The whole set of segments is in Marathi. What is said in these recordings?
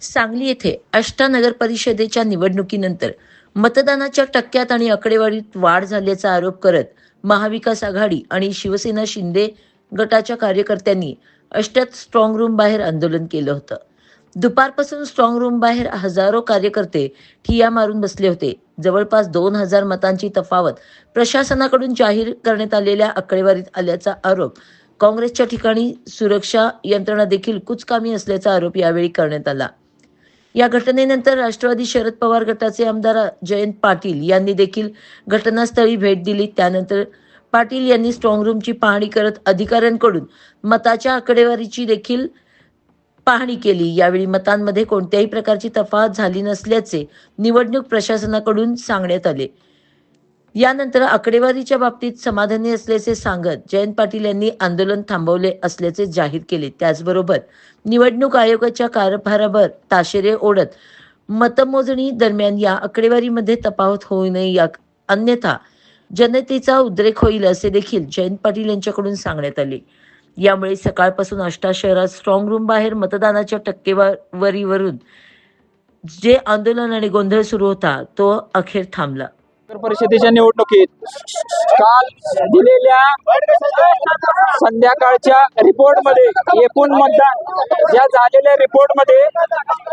सांगली येथे आष्टा नगर परिषदेच्या निवडणुकीनंतर मतदानाच्या टक्क्यात आणि आकडेवारीत वाढ झाल्याचा आरोप करत महाविकास आघाडी आणि शिवसेना शिंदे गटाच्या कार्यकर्त्यांनी अष्ट्यात स्ट्रॉंग रूम बाहेर आंदोलन केलं होतं. दुपारपासून स्ट्रॉंग रूम बाहेर हजारो कार्यकर्ते ठिया मारून बसले होते. जवळपास दोन हजार मतांची तफावत प्रशासनाकडून जाहीर करण्यात आलेल्या आकडेवारीत आल्याचा आरोप काँग्रेसच्या ठिकाणी सुरक्षा यंत्रणा देखील कुचकामी असल्याचा आरोप यावेळी करण्यात आला. या घटनेनंतर राष्ट्रवादी शरद पवार गटाचे आमदार जयंत पाटील यांनी देखील घटनास्थळी भेट दिली. त्यानंतर पाटील यांनी स्ट्रॉंग रूमची पाहणी करत अधिकाऱ्यांकडून मताच्या आकडेवारीची देखील पाहणी केली. यावेळी मतांमध्ये कोणत्याही प्रकारची तफावत झाली नसल्याचे निवडणूक प्रशासनाकडून सांगण्यात आले. यानंतर आकडेवारीच्या बाबतीत समाधानी असल्याचे सांगत जयंत पाटील यांनी आंदोलन थांबवले असल्याचे जाहीर केले. त्याचबरोबर निवडणूक आयोगाच्या कारभारावर ताशेरे ओढत मतमोजणी दरम्यान या आकडेवारीमध्ये तफावत होऊ नये या अन्यथा जनतेचा उद्रेक होईल असे देखील जयंत पाटील यांच्याकडून सांगण्यात आले. यामुळे सकाळपासून आष्टा शहरात स्ट्रॉंग रूम बाहेर मतदानाच्या टक्केवारीवरून जे आंदोलन आणि गोंधळ सुरू होता तो अखेर थांबला. परिषदेच्या निवडणुकीत काल दिलेल्या संध्याकाळच्या रिपोर्टमध्ये एकूण मतदान या झालेल्या रिपोर्टमध्ये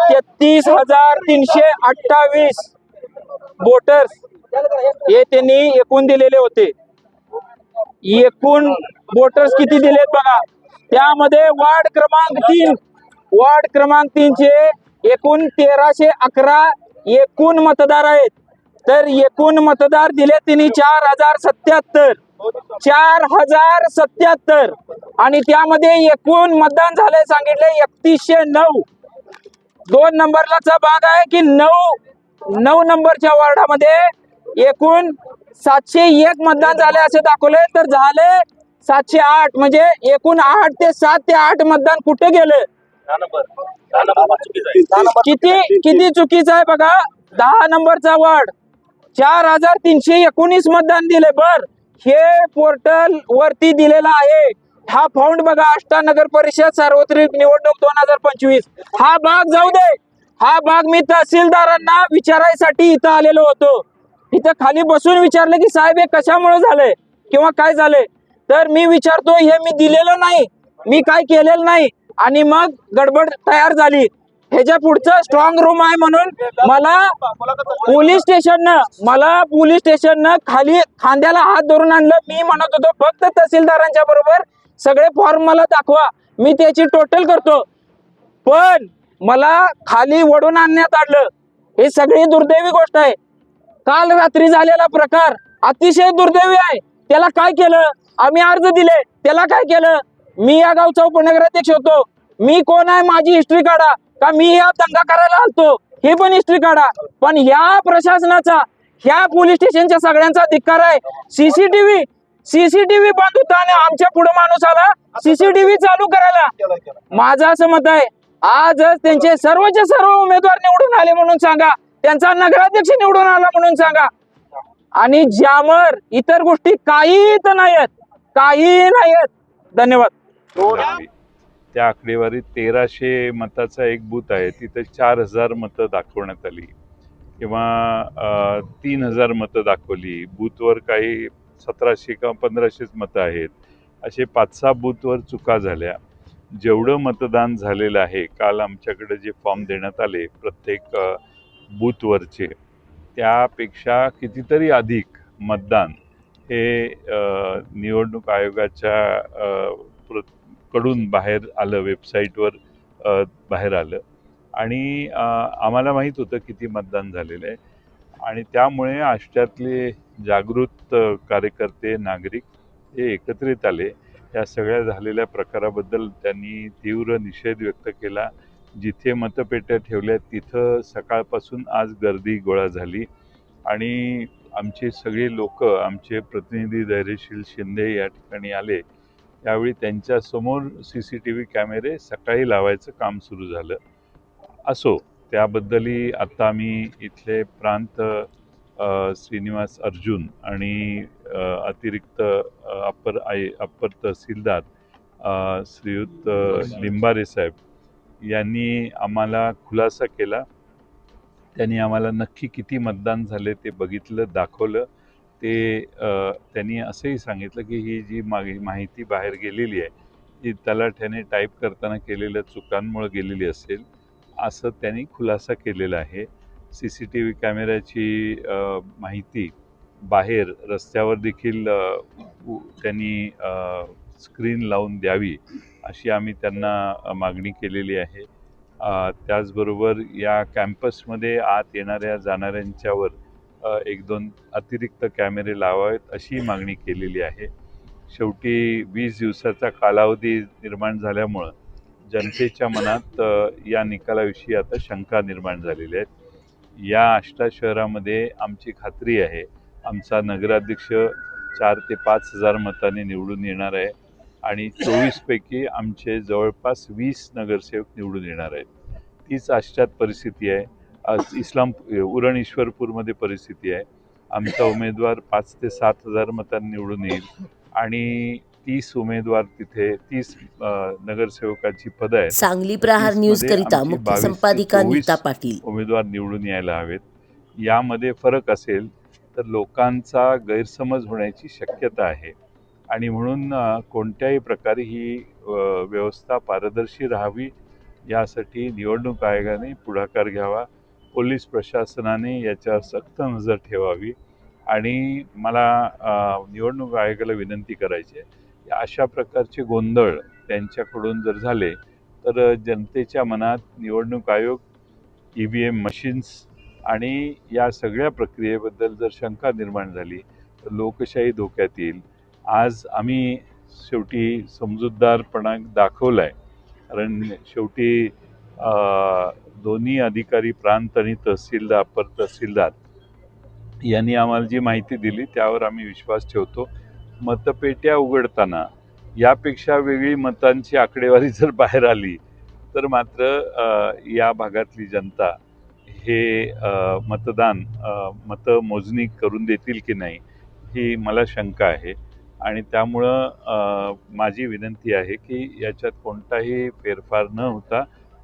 तेहतीस हजार तीनशे अठ्ठावीस वोटर्स हे त्यांनी एकूण दिलेले होते. एकूण वोटर्स किती दिलेत बघा? त्यामध्ये वार्ड क्रमांक तीन वार्ड क्रमांक तीनचे एकूण तेराशे अकरा एकूण मतदार आहेत. तर एकूण मतदार दिले त्यांनी चार हजार सत्याहत्तर. चार हजार सत्याहत्तर. आणि त्यामध्ये एकूण मतदान झाले सांगितले एकतीसशे नऊ. दोन नंबरलाचा भाग आहे की नऊ नऊ नंबरच्या वार्डामध्ये एकूण सातशे एक मतदान झाले असे दाखवले तर झाले सातशे आठ म्हणजे एकूण आठ ते सात ते आठ मतदान कुठे गेले? किती किती चुकीचं आहे बघा. दहा नंबरचा वार्ड. चार हजार तीनशे एकोणीस मतदान दिले बर हे पोर्टल वरती दिलेला आहे. हा फाउंड बघा आष्टा नगर परिषद सार्वत्रिक निवडणूक दोन हजार पंचवीस. हा भाग जाऊ दे. हा भाग मी तहसीलदारांना विचारायसाठी इथं आलेलो होतो. इथं खाली बसून विचारलं की साहेब हे कशामुळे झालंय? किंवा काय झालंय? तर मी विचारतो हे मी दिलेलं नाही. मी काय केलेलं नाही. आणि मग गडबड तयार झाली. ह्याच्या पुढचं स्ट्रॉंग रूम आहे म्हणून मला पोलीस स्टेशननं मला पोलीस स्टेशननं खाली खांद्याला हात धरून आणलं. मी म्हणत होतो फक्त तहसीलदारांच्या बरोबर सगळे फॉर्म मला दाखवा. मी त्याची टोटल करतो. पण मला खाली वडून आणण्यात आलं. हे सगळी दुर्दैवी गोष्ट आहे. काल रात्री झालेला प्रकार अतिशय दुर्दैवी आहे. त्याला काय केलं? आम्ही अर्ज दिले. त्याला काय केलं? मी या गावचा उपनगराध्यक्ष होतो. मी कोण आहे? माझी हिस्ट्री काढा. का मी या दंगा करायला आलतो? हे पण हिस्ट्री काढा. पण ह्या प्रशासनाचा ह्या पोलीस स्टेशनच्या सगळ्यांचा धिक्कार आहे. सीसीटीव्ही सीसीटीव्ही बंद होता आणि आमच्या पुढे माणूस आला सीसीटीव्ही चालू करायला. माझं असं मत आहे आजच त्यांचे सर्वचे सर्व उमेदवार निवडून आले म्हणून सांगा. त्यांचा नगराध्यक्ष निवडून आला म्हणून सांगा. आणि ज्यावर इतर गोष्टी काही तर नाहीत काही नाहीत धन्यवाद. त्या आकडेवारीत तेराशे मताचा एक बूथ आहे. तिथे चार हजार मतं दाखवण्यात आली. किंवा तीन हजार मतं दाखवली. बूथवर काही सतराशे किंवा पंधराशेच मतं आहेत. असे पाच सहा बूथवर चुका झाल्या. जेवढं मतदान झालेलं आहे काल आमच्याकडे जे फॉर्म देण्यात आले प्रत्येक बूथवरचे त्यापेक्षा कितीतरी अधिक मतदान हे निवडणूक आयोगाच्या प्र कडून बाहेर आलं वेबसाईटवर बाहेर आलं. आणि आम्हाला माहीत होतं किती मतदान झालेलं आहे. आणि त्यामुळे आष्ट्यातले जागृत कार्यकर्ते नागरिक हे एकत्रित आले. या सगळ्या झालेल्या प्रकाराबद्दल त्यांनी तीव्र निषेध व्यक्त केला. जिथे मतपेट्या ठेवल्या तिथं सकाळपासून आज गर्दी गोळा झाली. आणि आमचे सगळे लोक आमचे प्रतिनिधी धैर्यशील शिंदे या ठिकाणी आले. त्यावेळी त्यांच्यासमोर सी सी टी व्ही कॅमेरे सकाळी लावायचं काम सुरू झालं. असो त्याबद्दलही आता आम्ही इथले प्रांत श्रीनिवास अर्जुन आणि अतिरिक्त अप्पर आय अप्पर तहसीलदार श्रीयुत लिंबारे साहेब यांनी आम्हाला खुलासा केला. त्यांनी आम्हाला नक्की किती मतदान झाले ते बघितलं दाखवलं. ते त्यांनी असंही सांगितलं की ही जी मागे माहिती बाहेर गेलेली आहे ती तलाठ्याने टाईप करताना केलेल्या चुकांमुळे गेलेली असेल असं त्यांनी खुलासा केलेला आहे. सी सी टी व्ही कॅमेऱ्याची माहिती बाहेर रस्त्यावर देखील त्यांनी स्क्रीन लावून द्यावी अशी आम्ही त्यांना मागणी केलेली आहे. त्याचबरोबर या कॅम्पसमध्ये आत येणाऱ्या जाणाऱ्यांच्यावर एक दोन अतिरिक्त कॅमेरे लावावेत अशी मागणी केलेली आहे. शेवटी वीस दिवसाचा कालावधी निर्माण झाल्यामुळं जनतेच्या मनात या निकालाविषयी आता शंका निर्माण झालेल्या आहेत. या आष्टा शहरामध्ये आमची खात्री आहे आमचा नगराध्यक्ष चार ते पाच हजार मतांनी निवडून येणार आहे आणि चोवीसपैकी आमचे जवळपास वीस नगरसेवक निवडून येणार आहेत. तीच आष्ट्यात परिस्थिती आहे. आज इस्लाम उरण ईश्वरपूरमध्ये परिस्थिती आहे. आमचा उमेदवार पाच ते सात हजार मतांनी निवडून येईल आणि तीस उमेदवार तिथे तीस नगरसेवकाची पदं आहेत. सांगली प्रहार न्यूज करिता मुख्य संपादिका नीता पाटील. उमेदवार निवडून यायला हवेत. यामध्ये फरक असेल तर लोकांचा गैरसमज होण्याची शक्यता आहे. आणि म्हणून कोणत्याही प्रकारे ही व्यवस्था पारदर्शी राहावी यासाठी निवडणूक आयोगाने पुढाकार घ्यावा. पोलीस प्रशासनाने याच्यावर सक्त नजर ठेवावी आणि मला निवडणूक आयोगाला विनंती करायची आहे. की अशा प्रकारचे गोंधळ त्यांच्याकडून जर झाले तर जनतेच्या मनात निवडणूक आयोग ई व्ही एम मशीन्स आणि या सगळ्या प्रक्रियेबद्दल जर शंका निर्माण झाली तर लोकशाही धोक्यात येईल. आज आम्ही शेवटी समजूतदारपणा दाखवला आहे कारण शेवटी दोन्ही अधिकारी प्रांत आणि तहसीलदार अपर तहसीलदार यांनी आम्हाला जी माहिती दिली त्यावर आम्ही विश्वास ठेवतो. मतपेट्या उघडताना यापेक्षा वेगळी मतांची आकडेवारी जर बाहेर आली तर मात्र या भागातली जनता हे मतदान मतं मतमोजणी करून देतील की नाही ही मला शंका आहे. आणि त्यामुळं माझी विनंती आहे की याच्यात कोणताही फेरफार न होता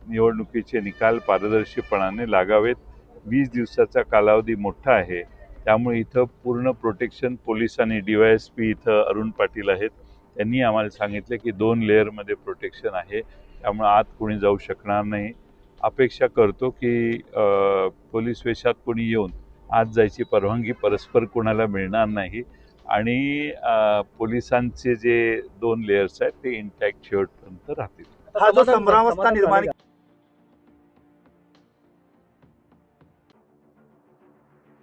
निवडणुकीचे निकाल पारदर्शीपणाने लागावेत. वीस दिवसाचा कालावधी मोठा आहे. त्यामुळे इथं पूर्ण प्रोटेक्शन पोलिसांनी डी वाय एस पी इथं अरुण पाटील आहेत. त्यांनी आम्हाला सांगितलं की दोन लेअरमध्ये प्रोटेक्शन आहे. त्यामुळे आत कोणी जाऊ शकणार नाही. अपेक्षा करतो की पोलीस वेशात कोणी येऊन आत जायची परवानगी परस्पर कोणाला मिळणार नाही. आणि पोलिसांचे जे दोन लेयर्स आहेत ते इंटॅक्ट शेवटपर्यंत राहतील. हा जो संभ्रमावस्था निर्माण